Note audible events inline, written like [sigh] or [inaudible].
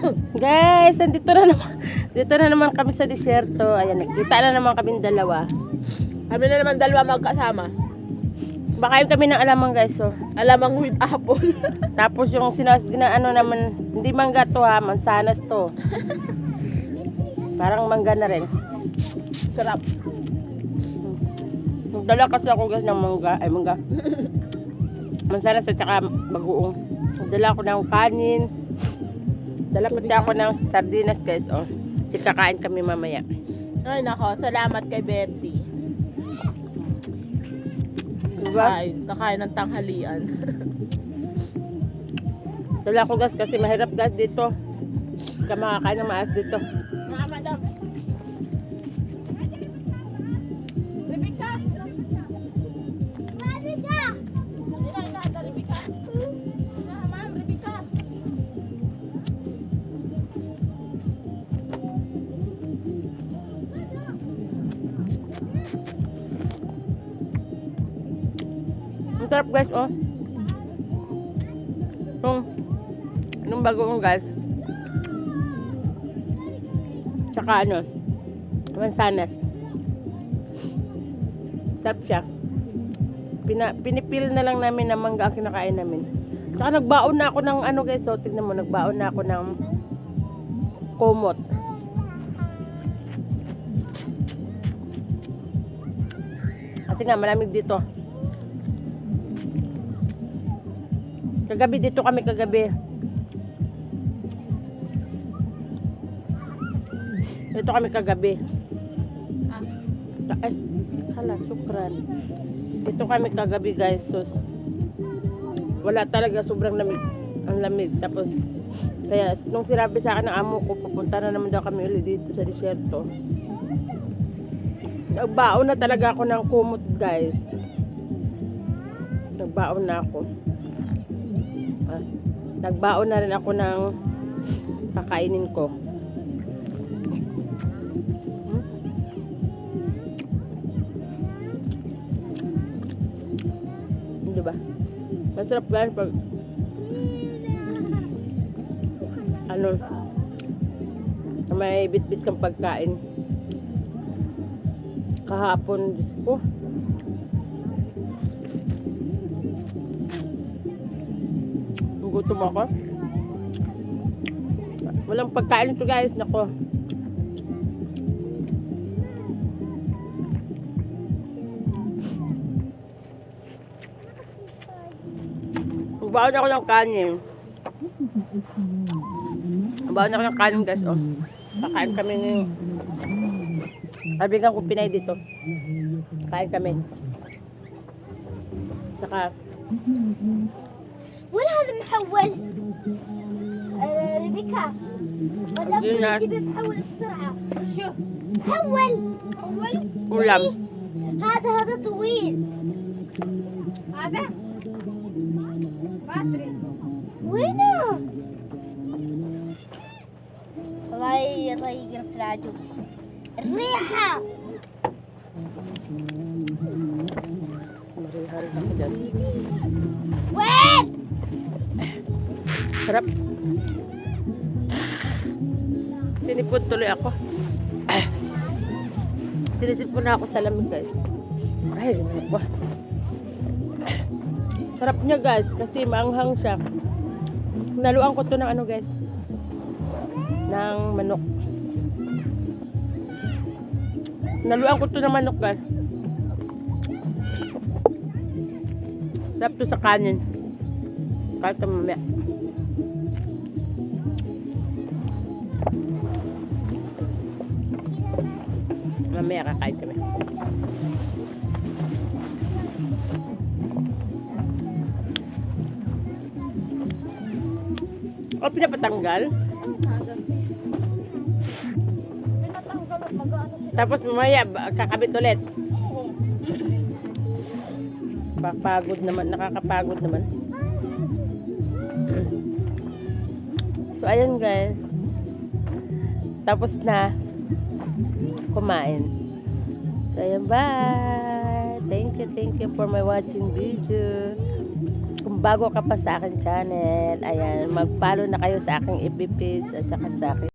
[laughs] Guys, nandito na naman. Dito na naman kami sa disyerto. Ayan, nakita na naman kami dalawa. Kami na naman dalawa magkasama. Bakain kami ng alamang guys. So. Alamang with apple. [laughs] Tapos yung sinas na ano naman, hindi mangga to ha, mansanas to. Parang mangga na rin. Sarap. Nagdala kasi ako guys ng mangga, ay mangga. [laughs] Mansanas at saka bagoong. Nagdala ako ng kanin. Dala pati ako ng sardinas guys. Oh. Kasi kakain kami mamaya. Ay nako, salamat kay Betty. Diba? Kakain, kakain ng tanghalian. Dala ko guys kasi mahirap guys dito. Hindi ka makakain ng maas dito. Mga madam. Sarap guys, oh. Yung, anong bagoong guys. Tsaka ano, mansanas. Sarap siya. Pina, pinipil na lang namin na mangga ang kinakain namin. Tsaka nagbaon na ako ng ano guys, so tignan mo, nagbaon na ako ng kumot. Kasi nga, malamig dito. Kagabi dito kami kagabi. Dito kami kagabi. Ah. Ay, hala, sukran. Dito kami kagabi guys. So, wala talaga sobrang lamig. Ang lamig. Tapos, kaya nung sinabi sa akin ng amo ko, pupunta na naman daw kami ulit dito sa disyerto. Nagbaon na talaga ako ng kumot guys. Nagbaon na ako. Nagbaon na rin ako ng kakainin ko. Hmm? Di ba? Masarap guys pag ano may bit-bit kang pagkain kahapon Diyos ko gutom ako walang pagkain ito guys nako Magbaon ako ng kanin. Magbaon ako ng kanin guys. Oh. Kakain kami ng Sabigan ko pinay dito. Kain kami. Saka وين هذا المحول؟ ربيكا ريبيكا. مدام تجيبي بسرعة. شوف محول. محول؟ إيه. ولا هذا هذا طويل. هذا؟ باتري وينه؟ الله يضيق الفلاجو. الريحة. الريحة وين؟ Sarap. Sinipod tuloy ako. Sinisipon na ako sa lamig guys. Ay, lamig pa. Sarap niya guys kasi maanghang siya. Naluan ko to ng ano guys. Ng manok. Naluan ko to ng manok guys. Sarap to sa kanin. Kahit mamaya. Mamaya kakain kami. O, pinapatanggal. Tapos mamaya, kakabit ulit. Papagod naman, nakakapagod naman. So, ayun guys. Tapos na kumain. So, ayun, bye! Thank you, thank you for my watching video. Kung bago ka pa sa akin channel, ayan, mag-follow na kayo sa aking FB page at saka sa akin